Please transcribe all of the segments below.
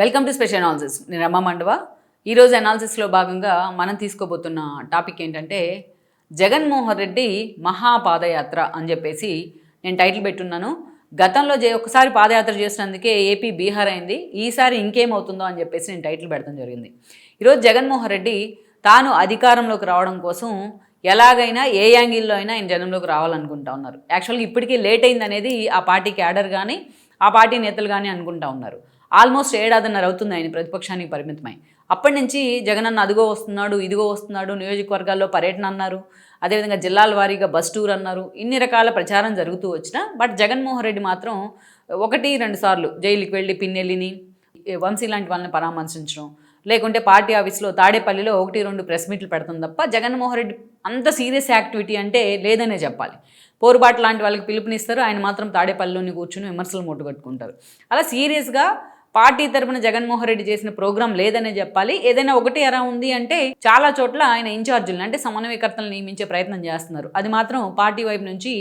Welcome to special analysis నేను రమ్మ మండవ. ఈరోజు అనాలిసిస్లో భాగంగా మనం తీసుకోబోతున్న టాపిక్ ఏంటంటే జగన్మోహన్ రెడ్డి మహాపాదయాత్ర అని చెప్పేసి నేను టైటిల్ పెట్టున్నాను. గతంలో జే ఒకసారి పాదయాత్ర చేసినందుకే ఏపీ బీహార్ అయింది. ఈసారి ఇంకేమవుతుందో అని చెప్పేసి నేను టైటిల్ పెడతాం జరిగింది. ఈరోజు జగన్మోహన్ రెడ్డి తాను అధికారంలోకి రావడం కోసం ఎలాగైనా ఏ యాంగిల్లో అయినా ఆయన జనంలోకి రావాలనుకుంటా ఉన్నారు. యాక్చువల్గా ఇప్పటికీ లేట్ అయింది అనేది ఆ పార్టీ క్యాడర్ కానీ ఆ పార్టీ నేతలు కానీ అనుకుంటా ఉన్నారు. ఆల్మోస్ట్ ఏడాదిన్నర అవుతుంది ఆయన ప్రతిపక్షానికి పరిమితమై. అప్పటి నుంచి జగనన్న అదిగో వస్తున్నాడు ఇదిగో వస్తున్నాడు నియోజకవర్గాల్లో పర్యటన అన్నారు అదేవిధంగా జిల్లాల వారీగా బస్ టూర్ అన్నారు ఇన్ని రకాల ప్రచారం జరుగుతూ వచ్చినా బట్ జగన్మోహన్ రెడ్డి మాత్రం ఒకటి రెండు సార్లు జైలుకి వెళ్ళి పిన్నెల్లిని వంశీ లాంటి వాళ్ళని పరామర్శించడం లేకుంటే పార్టీ ఆఫీస్లో తాడేపల్లిలో ఒకటి రెండు ప్రెస్ మీట్లు పెడుతుంది తప్ప జగన్మోహన్ రెడ్డి అంత సీరియస్ యాక్టివిటీ అంటే లేదనే చెప్పాలి. పోరుబాటు లాంటి వాళ్ళకి పిలుపునిస్తారు ఆయన మాత్రం తాడేపల్లిలోని కూర్చుని విమర్శలు మూటగట్టుకుంటారు. అలా సీరియస్గా పార్టీ తరపున జగన్మోహన్ రెడ్డి చేసిన ప్రోగ్రాం లేదనే చెప్పాలి. ఏదైనా ఒకటి ఎలా ఉంది అంటే చాలా చోట్ల ఆయన ఇన్ఛార్జీలను అంటే సమన్వయకర్తలు నియమించే ప్రయత్నం చేస్తున్నారు. అది మాత్రం పార్టీ వైపు నుంచి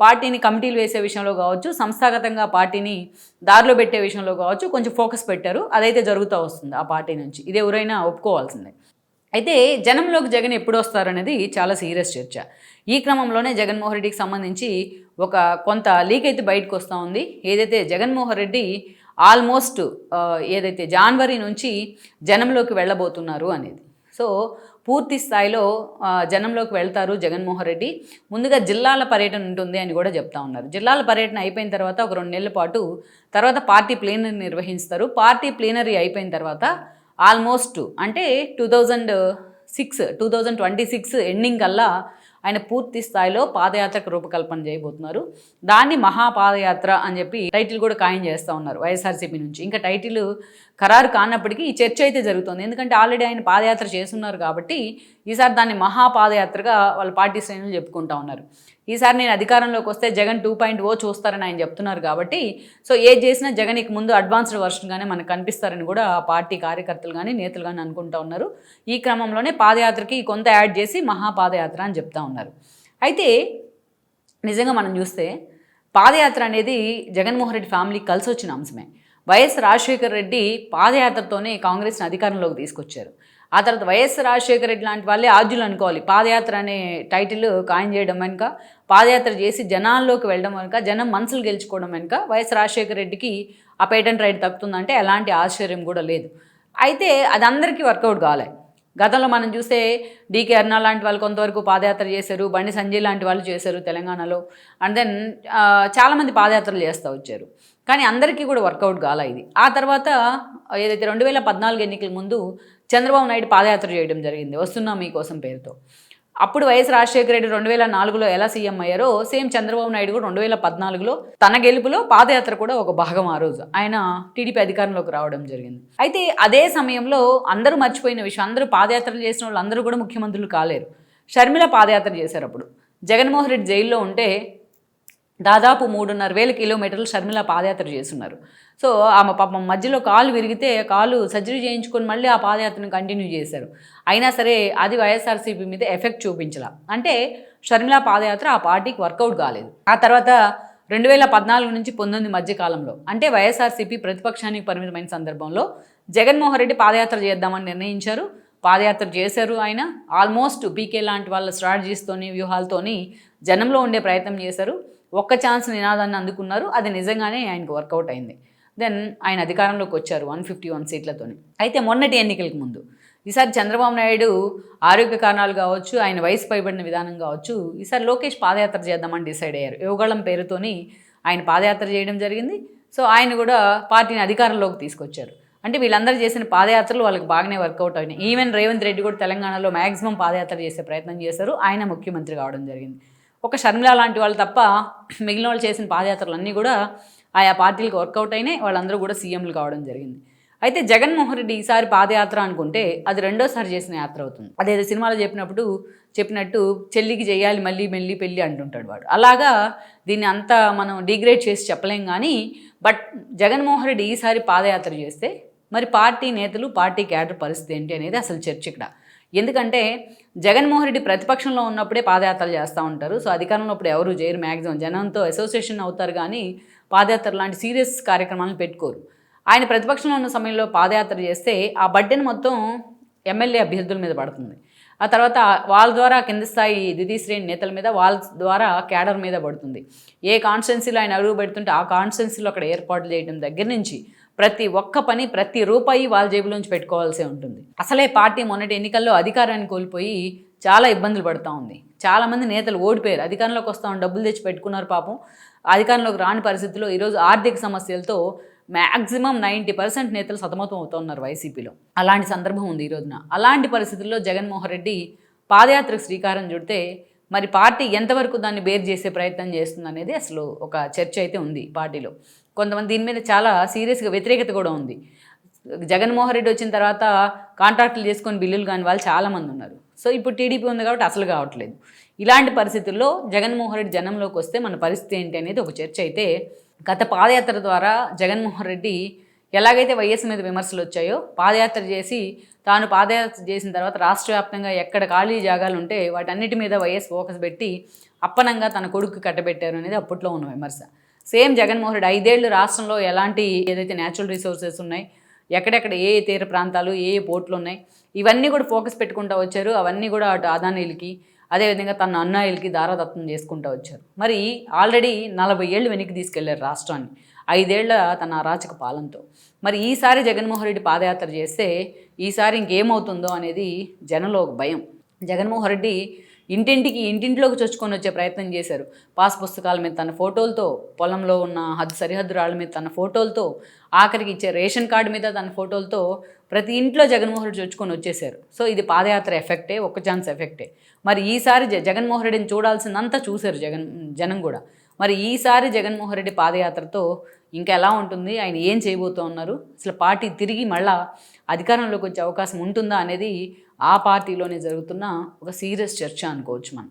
పార్టీని కమిటీలు వేసే విషయంలో కావచ్చు సంస్థాగతంగా పార్టీని దారిలో పెట్టే విషయంలో కావచ్చు కొంచెం ఫోకస్ పెట్టారు. అదైతే జరుగుతూ వస్తుంది ఆ పార్టీ నుంచి. ఇది ఎవరైనా ఒప్పుకోవాల్సిందే. అయితే జనంలోకి జగన్ ఎప్పుడు వస్తారనేది చాలా సీరియస్ చర్చ. ఈ క్రమంలోనే జగన్మోహన్ రెడ్డికి సంబంధించి ఒక కొంత లీక్ అయితే బయటకు వస్తూ ఉంది. ఏదైతే జగన్మోహన్ రెడ్డి ఆల్మోస్ట్ ఏదైతే జనవరి నుంచి జనంలోకి వెళ్ళబోతున్నారు అనేది. సో పూర్తి స్థాయిలో జనంలోకి వెళ్తారు జగన్మోహన్ రెడ్డి. ముందుగా జిల్లాల పర్యటన ఉంటుంది అని కూడా చెప్తా ఉన్నారు. జిల్లాల పర్యటన అయిపోయిన తర్వాత ఒక రెండు నెలల పాటు తర్వాత పార్టీ ప్లీనరీ నిర్వహిస్తారు. పార్టీ ప్లీనరీ అయిపోయిన తర్వాత ఆల్మోస్ట్ అంటే two thousand six two thousand twenty six ending కల్లా ఆయన పూర్తి స్థాయిలో పాదయాత్రకు రూపకల్పన చేయబోతున్నారు. దాన్ని మహాపాదయాత్ర అని చెప్పి టైటిల్ కూడా ఖాయం చేస్తూ ఉన్నారు వైఎస్ఆర్సీపీ నుంచి. ఇంకా టైటిల్ ఖరారు కానప్పటికీ ఈ చర్చ అయితే జరుగుతుంది. ఎందుకంటే ఆల్రెడీ ఆయన పాదయాత్ర చేస్తున్నారు కాబట్టి ఈసారి దాన్ని మహాపాదయాత్రగా వాళ్ళ పార్టీ శ్రేణులు చెప్పుకుంటా ఉన్నారు. ఈసారి నేను అధికారంలోకి వస్తే జగన్ టూ పాయింట్ ఓ చూస్తారని ఆయన చెప్తున్నారు కాబట్టి సో ఏది చేసినా జగన్ ఇక ముందు అడ్వాన్స్డ్ వర్షన్గానే మనకు కనిపిస్తారని కూడా ఆ పార్టీ కార్యకర్తలు కానీ నేతలు కానీ అనుకుంటా ఉన్నారు. ఈ క్రమంలోనే పాదయాత్రకి కొంత యాడ్ చేసి మహాపాదయాత్ర అని చెప్తా ఉన్నారు. అయితే నిజంగా మనం చూస్తే పాదయాత్ర అనేది జగన్మోహన్ రెడ్డి ఫ్యామిలీకి కలిసి వచ్చిన అంశమే. వైఎస్ రాజశేఖర రెడ్డి పాదయాత్రతోనే కాంగ్రెస్ని అధికారంలోకి తీసుకొచ్చారు. ఆ తర్వాత వైఎస్ రాజశేఖర రెడ్డి లాంటి వాళ్ళే ఆద్యులు అనుకోవాలి. పాదయాత్ర అనే టైటిల్ ఖాయం చేయడం వెనుక పాదయాత్ర చేసి జనాల్లోకి వెళ్ళడం వెనుక జనం మనసులు గెలుచుకోవడం వెనుక వైఎస్ రాజశేఖర రెడ్డికి ఆ పేటెంట్ రైట్ తప్పుతుందంటే ఎలాంటి ఆశ్చర్యం కూడా లేదు. అయితే అది అందరికీ వర్కౌట్ కాలే. గతంలో మనం చూస్తే డీకే అరుణ లాంటి వాళ్ళు కొంతవరకు పాదయాత్ర చేశారు బండి సంజయ్ లాంటి వాళ్ళు చేశారు తెలంగాణలో. అండ్ దెన్ చాలామంది పాదయాత్రలు చేస్తూ వచ్చారు. కానీ అందరికీ కూడా వర్కౌట్ కాల ఇది. ఆ తర్వాత ఏదైతే రెండు వేల పద్నాలుగు ఎన్నికల ముందు చంద్రబాబు నాయుడు పాదయాత్ర చేయడం జరిగింది. వస్తున్నాం మీకోసం పేరుతో. అప్పుడు వైఎస్ రాజశేఖర రెడ్డి రెండు వేల నాలుగులో ఎలా సీఎం అయ్యారో సేమ్ చంద్రబాబు నాయుడు కూడా రెండు వేల పద్నాలుగులో తన గెలుపులో పాదయాత్ర కూడా ఒక భాగం ఆ రోజు. ఆయన టీడీపీ అధికారంలోకి రావడం జరిగింది. అయితే అదే సమయంలో అందరూ మర్చిపోయిన విషయం అందరూ పాదయాత్రలు చేసిన వాళ్ళు అందరూ కూడా ముఖ్యమంత్రులు కాలేరు. షర్మిల పాదయాత్ర చేశారు అప్పుడు. జగన్మోహన్ రెడ్డి జైల్లో ఉంటే దాదాపు మూడున్నర వేల కిలోమీటర్లు షర్మిల పాదయాత్ర చేస్తున్నారు. సో ఆమె పాపం మధ్యలో కాలు విరిగితే కాలు సర్జరీ చేయించుకొని మళ్ళీ ఆ పాదయాత్రను కంటిన్యూ చేశారు. అయినా సరే అది వైఎస్ఆర్సీపీ మీద ఎఫెక్ట్ చూపించలా. అంటే షర్మిల పాదయాత్ర ఆ పార్టీకి వర్కౌట్ కాలేదు. ఆ తర్వాత రెండు వేల పద్నాలుగు నుంచి పంతొమ్మిది మధ్య కాలంలో అంటే వైఎస్ఆర్సీపీ ప్రతిపక్షానికి పరిమితమైన సందర్భంలో జగన్మోహన్ రెడ్డి పాదయాత్ర చేద్దామని నిర్ణయించారు. పాదయాత్ర చేశారు ఆయన. ఆల్మోస్ట్ పీకే లాంటి వాళ్ళ స్ట్రాటజీస్తోని వ్యూహాలతోని జనంలో ఉండే ప్రయత్నం చేశారు. ఒక్క ఛాన్స్ నినాదాన్ని అందుకున్నారు. అది నిజంగానే ఆయనకు వర్కౌట్ అయింది. దెన్ ఆయన అధికారంలోకి వచ్చారు వన్ ఫిఫ్టీ వన్ సీట్లతోని. అయితే మొన్నటి ఎన్నికలకు ముందు. ఈసారి చంద్రబాబు నాయుడు ఆరోగ్య కారణాలు కావచ్చు ఆయన వయసు పైబడిన విధానం కావచ్చు ఈసారి లోకేష్ పాదయాత్ర చేద్దామని డిసైడ్ అయ్యారు. యువగళం పేరుతోని ఆయన పాదయాత్ర చేయడం జరిగింది. సో ఆయన కూడా పార్టీని అధికారంలోకి తీసుకొచ్చారు. అంటే వీళ్ళందరూ చేసిన పాదయాత్రలు వాళ్ళకి బాగానే వర్కౌట్ అయినాయి. ఈవెన్ రేవంత్ రెడ్డి కూడా తెలంగాణలో మ్యాక్సిమం పాదయాత్ర చేసే ప్రయత్నం చేశారు. ఆయన ముఖ్యమంత్రి కావడం జరిగింది. ఒక షర్మిల లాంటి వాళ్ళు తప్ప మిగిలిన వాళ్ళు చేసిన పాదయాత్రలు అన్నీ కూడా ఆయా పార్టీలకు వర్కౌట్ అయినాయి. వాళ్ళందరూ కూడా సీఎంలు కావడం జరిగింది. అయితే జగన్మోహన్ రెడ్డి ఈసారి పాదయాత్ర అనుకుంటే అది రెండోసారి చేసిన యాత్ర అవుతుంది. అదేదో సినిమాలో చెప్పినప్పుడు చెప్పినట్టు చెల్లికి చేయాలి మళ్ళీ మళ్ళీ పెళ్ళి అంటుంటాడు వాడు. అలాగా దీన్ని అంతా మనం డిగ్రేడ్ చేసి చెప్పలేం కానీ బట్ జగన్మోహన్ రెడ్డి ఈసారి పాదయాత్ర చేస్తే మరి పార్టీ నేతలు పార్టీ క్యాడర్ పరిస్థితి ఏంటి అనేది అసలు చర్చ ఇక్కడ. ఎందుకంటే జగన్మోహన్ రెడ్డి ప్రతిపక్షంలో ఉన్నప్పుడే పాదయాత్రలు చేస్తూ ఉంటారు. సో అధికారంలో ఇప్పుడు ఎవరు చేయరు మ్యాక్సిమం జనంతో అసోసియేషన్ అవుతారు కానీ పాదయాత్ర లాంటి సీరియస్ కార్యక్రమాలను పెట్టుకోరు. ఆయన ప్రతిపక్షంలో ఉన్న సమయంలో పాదయాత్ర చేస్తే ఆ బడ్డెను మొత్తం ఎమ్మెల్యే అభ్యర్థుల మీద పడుతుంది. ఆ తర్వాత వాళ్ళ ద్వారా కింద స్థాయి ద్వితీయ శ్రేణి నేతల మీద వాళ్ళ ద్వారా క్యాడర్ మీద పడుతుంది. ఏ కాన్స్టిట్యున్సీలో ఆయన అడుగు పెడుతుంటే ఆ కాన్స్టిట్యున్సీలో అక్కడ ఏర్పాట్లు చేయడం దగ్గర నుంచి ప్రతి ఒక్క పని ప్రతి రూపాయి వాళ్ళ జేబులోంచి పెట్టుకోవాల్సి ఉంటుంది. అసలే పార్టీ మొన్నటి ఎన్నికల్లో అధికారాన్ని కోల్పోయి చాలా ఇబ్బందులు పడుతూ ఉంది. చాలామంది నేతలు ఓడిపోయారు. అధికారంలోకి వస్తామని డబ్బులు తెచ్చి పెట్టుకున్నారు పాపం. అధికారంలోకి రాని పరిస్థితుల్లో ఈరోజు ఆర్థిక సమస్యలతో మ్యాక్సిమం నైంటీ పర్సెంట్ నేతలు సతమతం అవుతున్నారు వైసీపీలో. అలాంటి సందర్భం ఉంది ఈ రోజున. అలాంటి పరిస్థితుల్లో జగన్మోహన్ రెడ్డి పాదయాత్రకు శ్రీకారం చుడితే మరి పార్టీ ఎంతవరకు దాన్ని బేర్ చేసే ప్రయత్నం చేస్తుంది అనేది అసలు ఒక చర్చ అయితే ఉంది పార్టీలో. కొంతమంది దీని మీద చాలా సీరియస్గా వ్యతిరేకత కూడా ఉంది. జగన్మోహన్ రెడ్డి వచ్చిన తర్వాత కాంట్రాక్టులు చేసుకొని బిల్లులు కాని వాళ్ళు చాలామంది ఉన్నారు. సో ఇప్పుడు టీడీపీ ఉంది కాబట్టి అసలు కావట్లేదు. ఇలాంటి పరిస్థితుల్లో జగన్మోహన్ రెడ్డి జనంలోకి వస్తే మన పరిస్థితి ఏంటి అనేది ఒక చర్చ అయితే గత పాదయాత్ర ద్వారా జగన్మోహన్ రెడ్డి ఎలాగైతే వైఎస్ మీద విమర్శలు వచ్చాయో పాదయాత్ర చేసి తాను పాదయాత్ర చేసిన తర్వాత రాష్ట్ర వ్యాప్తంగా ఎక్కడ ఖాళీ జాగాలు ఉంటే వాటన్నిటి మీద వైఎస్ ఫోకస్ పెట్టి అప్పనంగా తన కొడుకు కట్టబెట్టారు అనేది అప్పట్లో ఉన్న విమర్శ. సేమ్ జగన్మోహన్ రెడ్డి ఐదేళ్ళు రాష్ట్రంలో ఎలాంటి ఏదైతే న్యాచురల్ రిసోర్సెస్ ఉన్నాయి ఎక్కడెక్కడ ఏ ఏ తీర ప్రాంతాలు ఏ ఏ పోర్ట్లు ఉన్నాయి ఇవన్నీ కూడా ఫోకస్ పెట్టుకుంటూ వచ్చారు. అవన్నీ కూడా అటు అదానీలకి అదేవిధంగా తన అన్నాయిలకి దారాదత్తం చేసుకుంటూ వచ్చారు. మరి ఆల్రెడీ నలభై ఏళ్ళు వెనక్కి తీసుకెళ్ళారు రాష్ట్రాన్ని ఐదేళ్ళ తన అరాచక పాలనతో. మరి ఈసారి జగన్మోహన్ రెడ్డి పాదయాత్ర చేస్తే ఈసారి ఇంకేమవుతుందో అనేది జనంలో ఒక భయం. జగన్మోహన్ రెడ్డి ఇంటింటికి ఇంటింట్లోకి చొచ్చుకొని వచ్చే ప్రయత్నం చేశారు. పాస్ పుస్తకాల మీద తన ఫోటోలతో పొలంలో ఉన్న హద్దు సరిహద్దు రాళ్ళ మీద తన ఫోటోలతో ఆఖరికి ఇచ్చే రేషన్ కార్డు మీద తన ఫోటోలతో ప్రతి ఇంట్లో జగన్మోహన్ రెడ్డి చొచ్చుకొని వచ్చేసారు సో ఇది పాదయాత్ర ఎఫెక్టే ఒక్క ఛాన్స్ ఎఫెక్టే. మరి ఈసారి జగన్మోహన్ రెడ్డిని చూడాల్సిందంతా చూశారు జగన్ జనం కూడా. మరి ఈసారి జగన్మోహన్ రెడ్డి పాదయాత్రతో ఇంకా ఎలా ఉంటుంది? ఆయన ఏం చేయబోతూ ఉన్నారు అసలు పార్టీ తిరిగి మళ్ళా అధికారంలోకి వచ్చే అవకాశం ఉంటుందా అనేది ఆ పార్టీలోనే జరుగుతున్న ఒక సీరియస్ చర్చ అనుకోవచ్చు మనం.